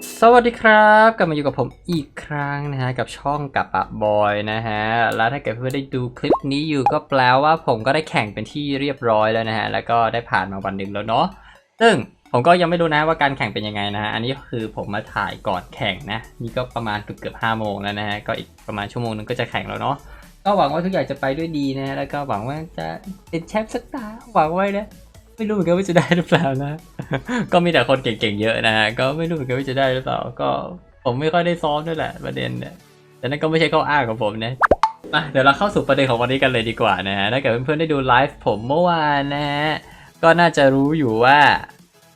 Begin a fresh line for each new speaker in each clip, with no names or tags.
สวัสดีครับกลับมาอยู่กับผมอีกครั้งนะฮะกับช่องกับปะบอยนะฮะแล้วถ้าเกิดเพื่อนได้ดูคลิปนี้อยู่ก็แปลว่าผมก็ได้แข่งเป็นที่เรียบร้อยแล้วนะฮะแล้วก็ได้ผ่านมาวันหนึ่งแล้วเนาะซึ่งผมก็ยังไม่รู้นะว่าการแข่งเป็นยังไงนะฮะอันนี้คือผมมาถ่ายก่อนแข่งนะนี่ก็ประมาณเกือบเกือบห้าโมงแล้วนะฮะก็อีกประมาณชั่วโมงนึงก็จะแข่งแล้วเนาะก็หวังว่าทุกอย่างจะไปด้วยดีนะแล้วก็หวังว่าจะเป็นแชมป์สักตาหวังไว้นะ ไม่รู้เหมือนกันว่าจะได้หรือเปล่านะ ก็มีแต่คนเก่งๆเยอะนะฮะก็ไม่รู้เหมือนกันว่าจะได้หรือเปล่า ก็ผมไม่ค่อยได้ซ้อมด้วยแหละประเด็นเนี่ยแต่นั่นก็ไม่ใช่ข้ออ้างของผมนะมาเดี๋ยวเราเข้าสู่ประเด็นของวันนี้กันเลยดีกว่านะฮะถ้าเกิดเพื่อนๆได้ดูไลฟ์ผมเมื่อวานนะฮะก็น่าจะรู้อยู่ว่า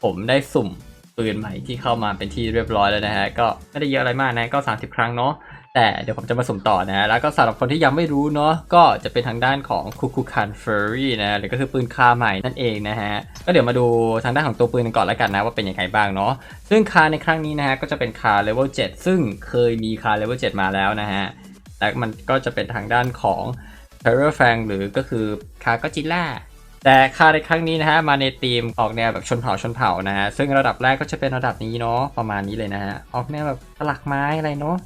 ผมได้สุ่มปืนใหม่ที่เข้ามาเป็นที่เรียบร้อยแล้วนะฮะก็ไม่ได้เยอะอะไรมากนะก็ 30 ครั้งเนาะ แต่เดี๋ยวผมจะมาสุ่มต่อนะแล้วก็สำหรับคนที่ยังไม่รู้เนาะก็จะเป็นทางด้านของคุคุคันเฟอร์รี่นะหรือก็คือปืนคาใหม่นั่นเองนะฮะก็เดี๋ยวมาดูทางด้านของตัวปืนกันก่อนแล้วกันนะว่าเป็นยังไงบ้างเนาะซึ่งคาในครั้งนี้นะฮะก็จะเป็นคาเลเวล7ซึ่งเคยมีคาเลเวล7มาแล้วนะฮะและมันก็จะเป็นทางด้านของ t e r r o r f a n g หรือก็คือคาก็จิล่าแต่คาในครั้งนี้นะฮะมาในธีมออกแนวแบบชนเผ่าชนเผ่านะฮะซึ่งระดับแรกก็จะเป็นระดับนี้เนาะประมาณนี้เลยนะฮะออกแนวแบบตลักไม้อะไรเนาะ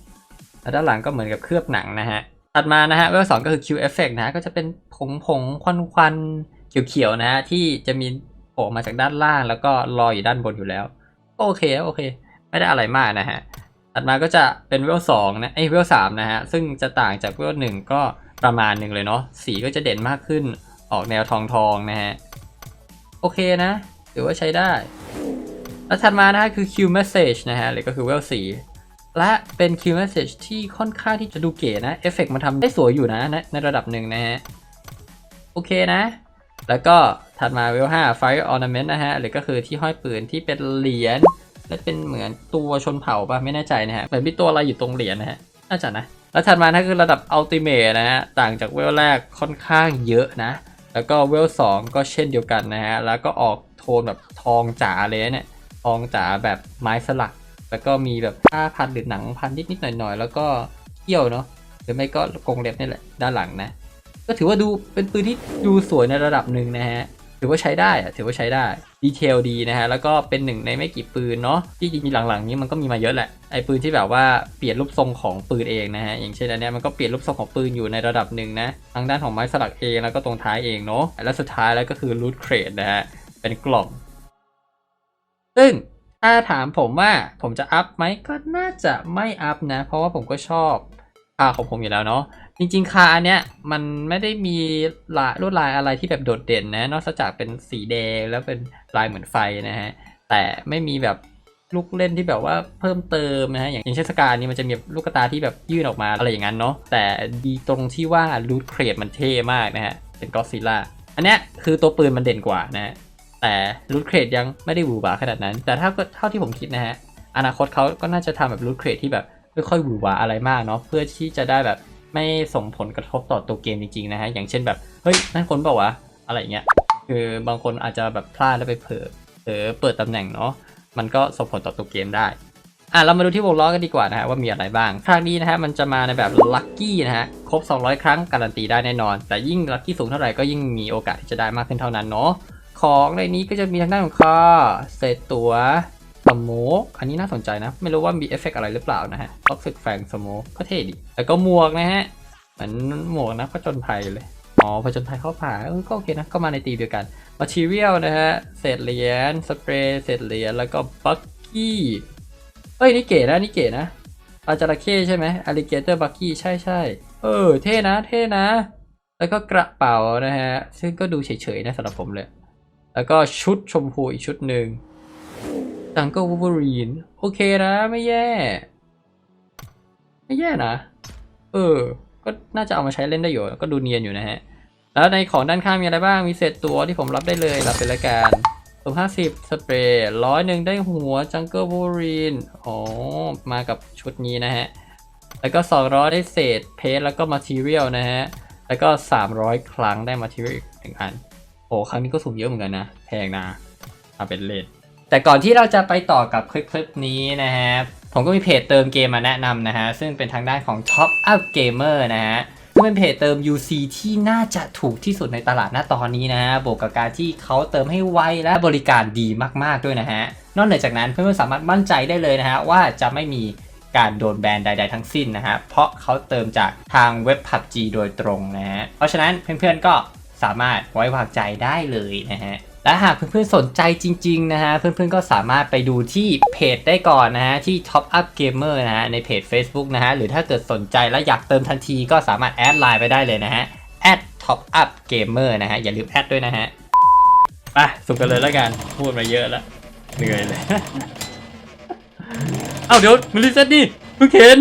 แล้วด้านหลังก็เหมือนกับเคลือบหนังนะฮะถัดมานะฮะเวลสองก็คือ Q effect นะฮะก็จะเป็นผงผงควันควันๆเขียวๆนะฮะที่จะมีโผล่มาจากด้านล่าง แล้วก็ลอยอยู่ด้านบนอยู่แล้วก็โอเคโอเค ไม่ได้อะไรมากนะฮะถัดมาก็จะเป็นเวลสองนะไอเวลสามนะฮะ ซึ่งจะต่างจากเวลหนึ่งก็ประมาณหนึ่งเลยเนาะสีก็จะเด่นมากขึ้นออกแนวทองทองนะฮะ โอเคนะถือว่าใช้ได้ แล้วถัดมานะฮะคือ Q message นะฮะหรือก็คือเวลสี่ และเป็น Q message ที่ค่อนข้างที่จะดูเก๋นะ เอฟเฟกต์มันทำได้สวยอยู่นะในในระดับหนึ่งนะฮะ โอเคนะ แล้วก็ถัดมาเวล5 Fire Ornament นะฮะ หรือก็คือที่ห้อยปืนที่เป็นเหรียญและเป็นเหมือนตัวชนเผ่าปะไม่แน่ใจนะฮะเหมือนมีตัวอะไรอยู่ตรงเหรียญนะฮะน่าจะนะ แล้วถัดมานะคือระดับ Ultimate นะฮะ ต่างจากเวลแรกค่อนข้างเยอะนะ แล้วก็เวล2ก็เช่นเดียวกันนะฮะ แล้วก็ออกโทนแบบทองจ๋าเลยนะเนี่ย ทองจ๋าแบบไม้สลัก แล้วก็มีแบบผ้าพันหรือหนังพันนิดๆหน่อยๆแล้วก็เขี้ยวเนาะหรือไม่ก็กรงเล็บนี่แหละด้านหลังนะ ก็ถือว่าดูเป็นปืนที่ดูสวยในระดับหนึ่งนะฮะถือว่าใช้ได้อะถือว่าใช้ได้ดีเทลดีนะฮะแล้วก็เป็นหนึ่งในไม่กี่ปืนเนาะที่จริงๆหลังๆนี้มันก็มีมาเยอะแหละไอ้ปืนที่แบบว่าเปลี่ยนรูปทรงของปืนเองนะฮะอย่างเช่นอันนี้มันก็เปลี่ยนรูปทรงของปืนอยู่ในระดับหนึ่งนะทางด้านของไม้สลักเองแล้วก็ตรงท้ายเองเนาะและสุดท้ายแล้วก็คือรูทเครดนะฮะเป็นกล่องซึ่ง ถ้าถามผมว่าผมจะอัพไหมก็น่าจะไม่อัพนะ เพราะว่าผมก็ชอบคาของผมอยู่แล้วเนาะจริงๆคาอันเนี้ยมันไม่ได้มีลายลวดลายอะไรที่แบบโดดเด่นนะ นอกจากเป็นสีแดงแล้วเป็นลายเหมือนไฟนะฮะแต่ไม่มีแบบลูกเล่นที่แบบว่าเพิ่มเติมนะฮะอย่างเช่นสกานี้มันจะมีลูกตาที่แบบยื่นออกมาอะไรอย่างนั้นเนาะแต่ดีตรงที่ว่ารูทเครดมันเท่มากนะฮะเป็นก็ซิล่าอันเนี้ยคือตัวปืนมันเด่นกว่านะฮะ แต่รูทเครดยังไม่ได้หวือหวาขนาดนั้น แต่ถ้าเท่าที่ผมคิดนะฮะ อนาคตเขาก็น่าจะทำแบบรูทเครดที่แบบไม่ค่อยหวือหวาอะไรมากเนาะเพื่อที่จะได้แบบไม่ส่งผลกระทบต่อตัวเกมจริงๆนะฮะ อย่างเช่นแบบ เฮ้ย นั่นคนบอกว่าวะ อะไรเงี้ย คือบางคนอาจจะแบบพลาดแล้วไปเผลอเผลอเปิดตำแหน่งเนาะ มันก็ส่งผลต่อตัวเกมได้ อะ เรามาดูที่วงล้อกันดีกว่านะฮะว่ามีอะไรบ้าง ครั้งนี้นะฮะมันจะมาในแบบลัคกี้นะฮะ ครบ 200 ครั้งการันตีได้แน่นอน แต่ยิ่งลัคกี้สูงเท่าไหร่ก็ยิ่งมีโอกาสที่จะได้มากขึ้นเท่านั้นเนาะ ของในนี้ก็จะมีทางด้านของคอเศษตัวสโมกอันนี้น่าสนใจนะ ไม่รู้ว่ามีเอฟเฟกต์อะไรหรือเปล่านะฮะท็อกซิกแฟงสโมกก็เท่ดี แล้วก็หมวกนะฮะเหมือนหมวกนะผจญภัยเลย อ๋อผจญภัยเข้าป่าเออก็โอเคนะ ก็มาในตีเดียวกัน material นะฮะ เศษเหรียญ สเปรย์ เศษเหรียญ แล้วก็บักกี้ เอ้ย นี่เก๋นะ นี่เก๋นะปลาจระเข้ใช่ไหม alligator bucky ใช่ใช่เออ เท่นะ เท่นะ แล้วก็กระเป๋านะฮะ ซึ่งก็ดูเฉยๆนะสำหรับผมเลย แล้วก็ชุดชมพูอีกชุดหนึ่งจังเกิลวู l เ e อรีนโอเคนะไม่แย่ ไม่แย่นะ เออ ก็น่าจะเอามาใช้เล่นได้อยู่ ก็ดูเนียนอยู่นะฮะ แล้วในของด้านข้างมีอะไรบ้าง มีเศษตัวที่ผมรับได้เลยรับเป็นรายการสูงห้าสิบสเปรย์ร้อยหนึ่งได้หัวจังเกิลวูรีนอ๋อ มากับชุดนี้นะฮะ แล้วก็200ได้เศษเพจแล้วก็มาทีเรียลนะฮะ แล้วก็300ครั้งได้มาทีเรียลอีกหนึ่งอัน โอ้ครั้งนี้ก็สูงเยอะเหมือนกันนะ แพงนะเอาเป็นเลนแต่ก่อนที่เราจะไปต่อกับคลิปคลิปนี้นะฮะ ผมก็มีเพจเติมเกมมาแนะนำนะฮะ ซึ่งเป็นทางด้านของ Top Up Gamer นะฮะซึ่งเป็นเพจเติม UC ที่น่าจะถูกที่สุดในตลาดณตอนนี้นะฮะ บวกกับการที่เขาเติมให้ไวและบริการดีมากๆด้วยนะฮะ นอกเหนือจากนั้นเพื่อนๆสามารถมั่นใจได้เลยนะฮะ ว่าจะไม่มีการโดนแบนใด ๆ ทั้งสิ้นนะฮะ เพราะเขาเติมจากทางเว็บ PUBG โดยตรงนะฮะ เพราะฉะนั้นเพื่อนๆก็ สามารถไว้วางใจได้เลยนะฮะและหากเพื่อนๆสนใจจริง ๆ นะฮะ เพื่อนๆก็สามารถไปดูที่เพจได้ก่อนนะฮะ ที่ Top Up Gamer นะฮะ ในเพจ Facebook นะฮะ หรือถ้าเกิดสนใจและอยากเติมทันทีก็สามารถแอดไลน์ไปได้เลยนะฮะ top up gamer นะฮะ อย่าลืมแอดด้วยนะฮะไปสุ่มกันเลยแล้วกัน พูดมาเยอะแล้ว เหนื่อยเลย เอ้าเดี๋ยวมันรีเซ็ตดิเพิ่งเห็น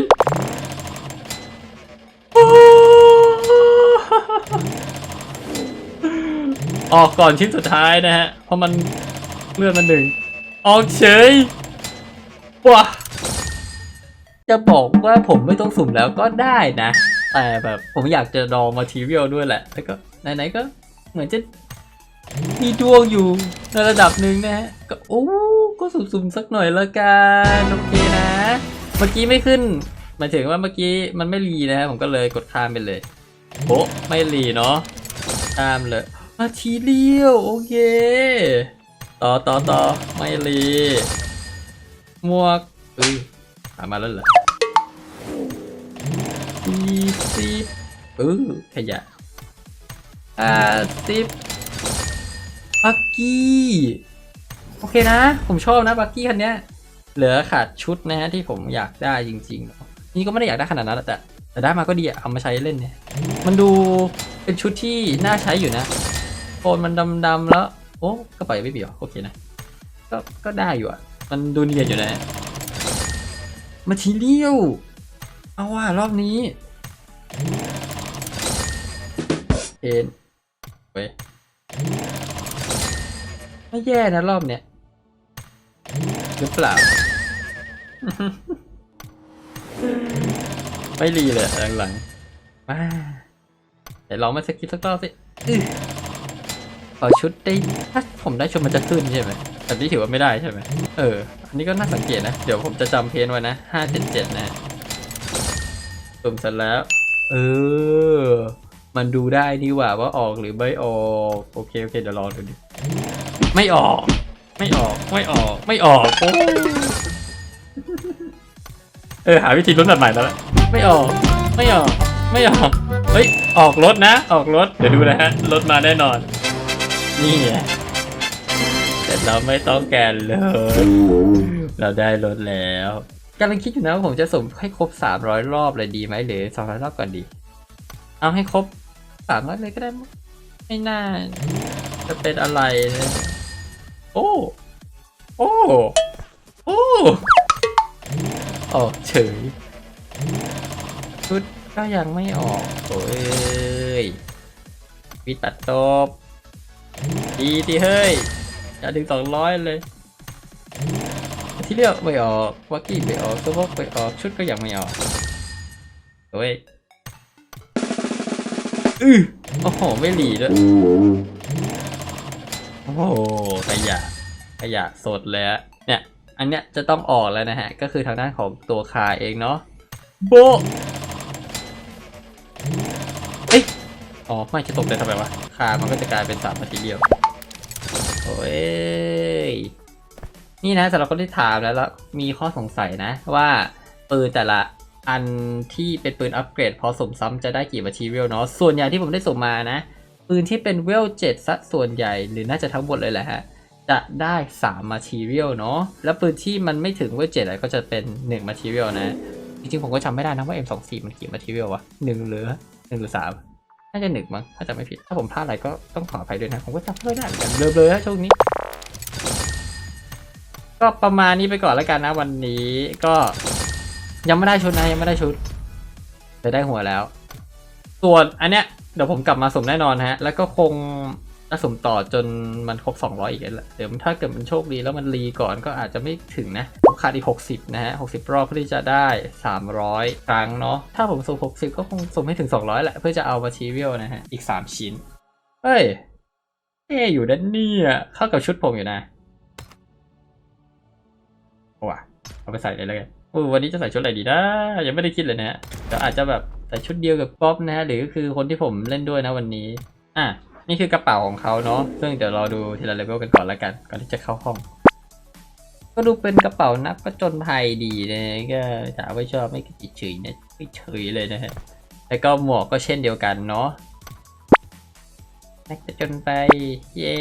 ออกก่อนชิ้นสุดท้ายนะฮะ เพราะมันเลื่อนมาหนึ่ง ออกเฉยว้าจะบอกว่าผมไม่ต้องสุ่มแล้วก็ได้นะ แต่แบบผมอยากจะลองมาทีเรียลด้วยแหละ แล้วก็ไหนๆก็เหมือนจะมีดวงอยู่ในระดับหนึ่งนะฮะ ก็โอ้ก็สุ่มๆสักหน่อยละกันโอเคนะ เมื่อกี้ไม่ขึ้นหมายถึงว่าเมื่อกี้มันไม่รีนะฮะผมก็เลยกดข้ามไปเลยโอ้ไม่รีเนาะข้ามเลย มาทีเรียลโอเค ต่อต่อต่อไม่รีหมวกเอ้ยหามาแล้วเหรอสี่สิบเออขยะอ่าสิบบักกี้ โอเคนะ ผมชอบนะบักกี้คันเนี้ย เหลือขาดชุดนะฮะที่ผมอยากได้จริงๆ นี่ก็ไม่ได้อยากได้ขนาดนั้นแต่แต่ได้มาก็ดีอะเอามาใช้เล่นเนี่ย มันดูเป็นชุดที่น่าใช้อยู่นะ โคนมันดำๆแล้ว โอ้ก็ปล่อยไม่เบี่ยวโอเคนะ ก็ก็ได้อยู่อะ มันดูเนียนอยู่นะมาทีเรียวเอาว่ารอบนี้เอ็นเว้ยไม่แย่นะรอบเนี้ยหรือเปล่า ไม่รีเลยหลังๆมาเดี๋ยวลองมาสกิปสักรอบสิ อื้อขอชุดได้ถ้าผมได้ชุดมันจะขึ้นใช่ไหมแต่นี่ถือว่าไม่ได้ใช่ไหมเอออันนี้ก็น่าสังเกตนะ เดี๋ยวผมจะจำเพนไว้นะห้าเจ็ดเจ็ดนะสุ่มเสร็จแล้ว เออ มันดูได้นี่หว่าว่าออกหรือไม่ออก โอเค โอเค เดี๋ยวรอดูดิ ไม่ออก ไม่ออก ไม่ออก ไม่ออก เออ หาวิธีลดแบบใหม่แล้วละไม่ออก ไม่ออก ไม่ออก เฮ้ย ออกรถนะ ออกรถ เดี๋ยวดูนะฮะ รถมาแน่นอน นี่ไงแต่เราไม่ต้องแกนเลย เราได้รถแล้วกำลังคิดอยู่นะว่าผมจะสุ่มให้ครบ 300 รอบเลยดีไหมหรือ 200 รอบก่อนดี เอาให้ครบ 300 เลยก็ได้มั้งไม่น่า จะเป็นอะไรเลยโอ้ โอ้ โอ้ออกเฉยชุดก็ยังไม่ออก โอ้ยมีตัดตบ ดีที่เฮ้ยจะถึง200เลย ที่เลือกไม่ออกวักกี้ไม่ออกสวอกไม่ออกชุดก็ยังไม่ออกโอ้ยอือโอ้โหไม่หลีด้วยโอ้โหขยะขยะสดเลยอะเนี่ย อันเนี้ยจะต้องออกแล้วนะฮะ ก็คือทางด้านของตัวคาเองเนาะโบเอ้ยอ๋อ ไม่จะตกได้ทำไมวะ คามันก็จะกลายเป็นสามนาทีเดียว โอ้ย นี่นะสำหรับคนที่ถามแล้วแล้วมีข้อสงสัยนะ ว่าปืนแต่ละอันที่เป็นปืนอัปเกรด พอสมซ้ำจะได้กี่ material เนาะส่วนใหญ่ที่ผมได้ส่งมานะ ปืนที่เป็นเวลเจ็ดซะส่วนใหญ่หรือน่าจะทั้งหมดเลยแหละฮะ จะได้3 material เนาะแล้วปืนที่มันไม่ถึงเวลเจ็ดก็จะเป็น1 material นะ จริงๆผมก็จำไม่ได้นะว่า M24 มันกี่ material วะหนึ่งหรือหนึ่งหรือสาม น่าจะหนึ่งมั้งถ้าจะไม่ผิด ถ้าผมพลาดอะไรก็ต้องขออภัยด้วยนะ ผมก็จำไม่ได้เหมือนกันเลยๆฮะช่วงนี้ ก็ประมาณนี้ไปก่อนแล้วกันนะวันนี้ ก็ยังไม่ได้ชุดนะยังไม่ได้ชุดแต่ได้หัวแล้ว ส่วนอันเนี้ยเดี๋ยวผมกลับมาสมแน่นอนฮะ แล้วก็คง จะสุ่มต่อจนมันครบ 200 อีกแล้วเดี๋ยวถ้าเกิดมันโชคดีแล้วมันรีก่อนก็อาจจะไม่ถึงนะผมขาดอีก 60 นะฮะ 60 รอบเพื่อที่จะได้ 300 ครั้งเนาะ ถ้าผมสุ่ม60 ก็คงสุ่มให้ถึง 200 แหละ เพื่อจะเอา material นะฮะ อีก 3 ชิ้น เฮ้ย เอ๊อยู่ด้านนี่อะเข้ากับชุดผมอยู่นะว่ะเอาไปใส่เลยแล้วกันโอ้วันนี้จะใส่ชุดอะไรดีนะ ยังไม่ได้คิดเลยนะฮะเดี๋ยวอาจจะแบบใส่ชุดเดียวกับป๊อปนะฮะ หรือคือคนที่ผมเล่นด้วยนะวันนี้ อะ นี่คือกระเป๋าของเขาเนาะซึ่งเดี๋ยวรอดูทีละเลเวลกันก่อนแล้วกัน ก่อนที่จะเข้าห้อง ก็ดูเป็นกระเป๋านักประจนภัยดีนะก็ถามว่าชอบไม่เฉยนะไม่เฉยเลยนะฮะแล้วก็หมวกก็เช่นเดียวกันเนาะนักประจนไปเย่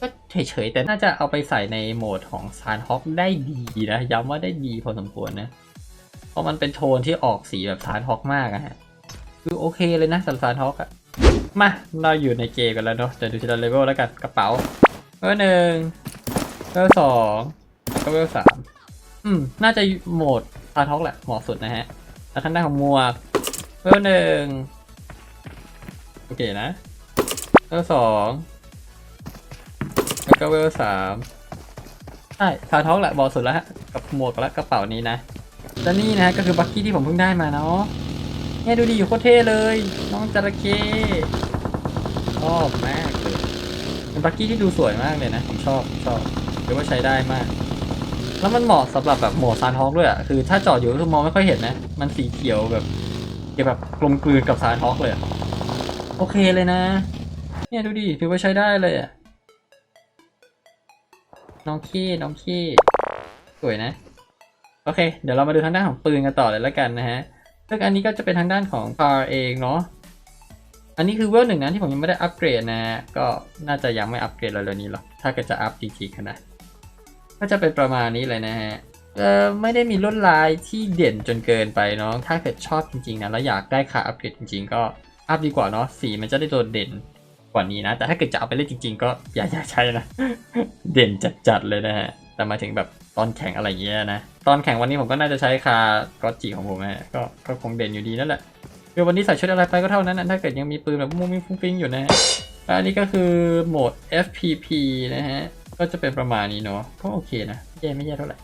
ก็เฉยๆแต่น่าจะเอาไปใส่ในโหมดของซานฮอกได้ดีนะย้ำว่าได้ดีพอสมควรนะเพราะมันเป็นโทนที่ออกสีแบบซานฮอกมากอะฮะคือโอเคเลยนะสำหรับซานฮอกอะ มาเราอยู่ในเกมกันแล้วเนาะจะดูทีละเลเวลแล้วกันกระเป๋าเบอร์หนึ่งเวลสองแล้วก็เวลสามอืมน่าจะโหมดพาท็อกแหละเหมาะสุดนะฮะแล้วข้างหน้าของหมวกเวลหนึ่งโอเคนะเวลสองแล้วก็เวลสามใช่พาท็อกแหละเหมาะสุดแล้วฮะกับหมวกและกระเป๋านี้นะและนี่นะฮะก็คือบัคกี้ที่ผมเพิ่งได้มาเนาะ เนี่ยดูดีอยู่โคตรเท่เลย น้องจระเข้ชอบมากเลยเป็นบักกี้ที่ดูสวยมากเลยนะผมชอบผมชอบเรียกว่าใช้ได้มาก แล้วมันเหมาะสำหรับแบบโหมดซานฮอกด้วยอะคือถ้าจอดอยู่ก็คือมองไม่ค่อยเห็นนะ มันสีเขียวแบบเกี่ยวแบบกลมกลืนกับซานฮอกเลยโอเคเลยนะ เนี่ยดูดิถือว่าใช้ได้เลยอะน้องขี้น้องขี้สวยนะ โอเค เดี๋ยวเรามาดูทางด้านของปืนกันต่อเลยแล้วกันนะฮะ ซึ่งอันนี้ก็จะเป็นทางด้านของ car เองเนาะ อันนี้คือเวลหนึ่งนะที่ผมยังไม่ได้อัปเกรดนะ ก็น่าจะยังไม่อัปเกรดเร็วๆนี้หรอก ถ้าเกิดจะอัปจริงๆนะก็จะเป็นประมาณนี้เลยนะฮะเออไม่ได้มีลวดลายที่เด่นจนเกินไปเนาะ ถ้าเกิดชอบจริงๆนะแล้วอยากได้ค่าอัปเกรดจริงๆ ก็อัพดีกว่าเนาะ สีมันจะได้โดดเด่นกว่านี้นะ แต่ถ้าเกิดจะเอาไปเล่นจริง ๆ ก็อย่าอย่าใช้นะ เด่นจัดๆเลยนะฮะ แต่มาถึงแบบ ตอนแข่งอะไรเงี้ยนะ ตอนแข่งวันนี้ผมก็น่าจะใช้คากอจิของผมนะฮะก็ก็คงเด่นอยู่ดีนั่นแหละคือวันนี้ใส่ชุดอะไรไปก็เท่านั้นนะถ้าเกิดยังมีปืนแบบมุ้งมิ้งฟุ้งฟิ้งอยู่นะฮะอันนี้ก็คือโหมด FPP นะฮะ ก็จะเป็นประมาณนี้เนาะก็โอเคนะไม่แย่ไม่แย่เท่าไหร่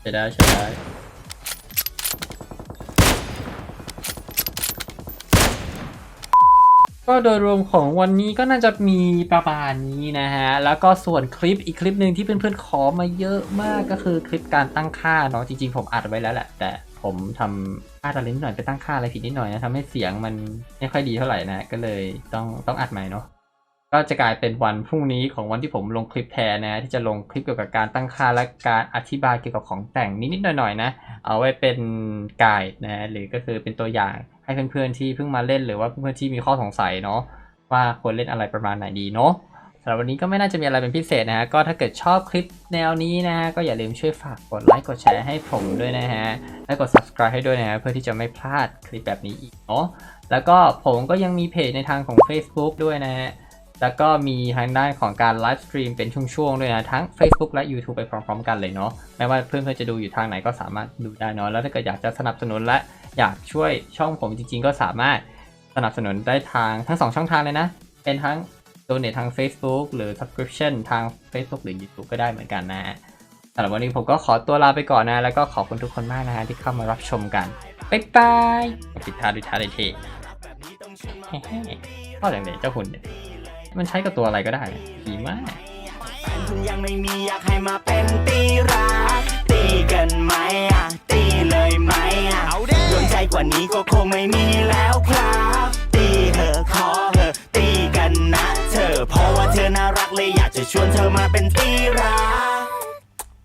ใช้ได้ใช้ได้ ก็โดยรวมของวันนี้ก็น่าจะมีประมาณนี้นะฮะ แล้วก็ส่วนคลิปอีกคลิปหนึ่งที่เพื่อนๆขอมาเยอะมากก็คือคลิปการตั้งค่าเนาะจริงๆผมอัดไว้แล้วแหละ แต่ผมทำค่าตะลินหน่อยไปตั้งค่าอะไรผิดนิดหน่อยนะทำให้เสียงมันไม่ค่อยดีเท่าไหร่นะก็เลยต้องต้องอัดใหม่เนาะก็จะกลายเป็นวันพรุ่งนี้ของวันที่ผมลงคลิปแทนนะที่จะลงคลิปเกี่ยวกับการตั้งค่าและการอธิบายเกี่ยวกับของแต่งนิดๆหน่อยๆนะ เอาไว้เป็นไกด์นะหรือก็คือเป็นตัวอย่าง ให้เพื่อนๆที่เพิ่งมาเล่นหรือว่าเพื่อนๆที่มีข้อสงสัยเนาะว่าควรเล่นอะไรประมาณไหนดีเนาะสำหรับวันนี้ก็ไม่น่าจะมีอะไรเป็นพิเศษนะฮะก็ถ้าเกิดชอบคลิปแนวนี้นะฮะก็อย่าลืมช่วยฝากกดไลค์กดแชร์ให้ผมด้วยนะฮะและกด subscribe ให้ด้วยนะฮะเพื่อที่จะไม่พลาดคลิปแบบนี้อีกเนาะแล้วก็ผมก็ยังมีเพจในทางของ Facebook ด้วยนะฮะแล้วก็มีทางด้านของการไลฟ์สตรีมเป็นช่วงๆด้วยนะ ทั้ง Facebook และ YouTube ไปพร้อมๆกันเลยเนาะไม่ว่าเพื่อนๆจะดูอยู่ทางไหนก็สามารถดูได้เนาะแล้วถ้าเกิดอยากจะสนับสนุนและ อยากช่วยช่องผมจริง ๆ ก็สามารถสนับสนุนได้ทางทั้ง 2 ช่องทางเลยนะ เป็นทั้ง Donate ทาง Facebook หรือ Subscription ทาง Facebook หรือ YouTube ก็ได้เหมือนกันนะสำหรับวันนี้ผมก็ขอตัวลาไปก่อนนะ แล้วก็ขอบคุณทุกคนมากนะฮะที่เข้ามารับชมกันบ๊ายบายปิดท้ายด้วยท่าเท่ๆเฮ้ๆก็อย่างเด็เจ้าหุ่นเนี่ยมันใช้กับตัวอะไรก็ได้ดีมาก
คุณยังไม่มีอยากให้มาเป็นตีรักตีกันไหมอะตีเลยไหมอะ กว่านี้ก็คงไม่มีแล้วครับ ตีเหอะขอเหอะตีกันนะเธอ เพราะว่าเธอน่ารักเลยอยากจะชวนเธอมาเป็นตีรัก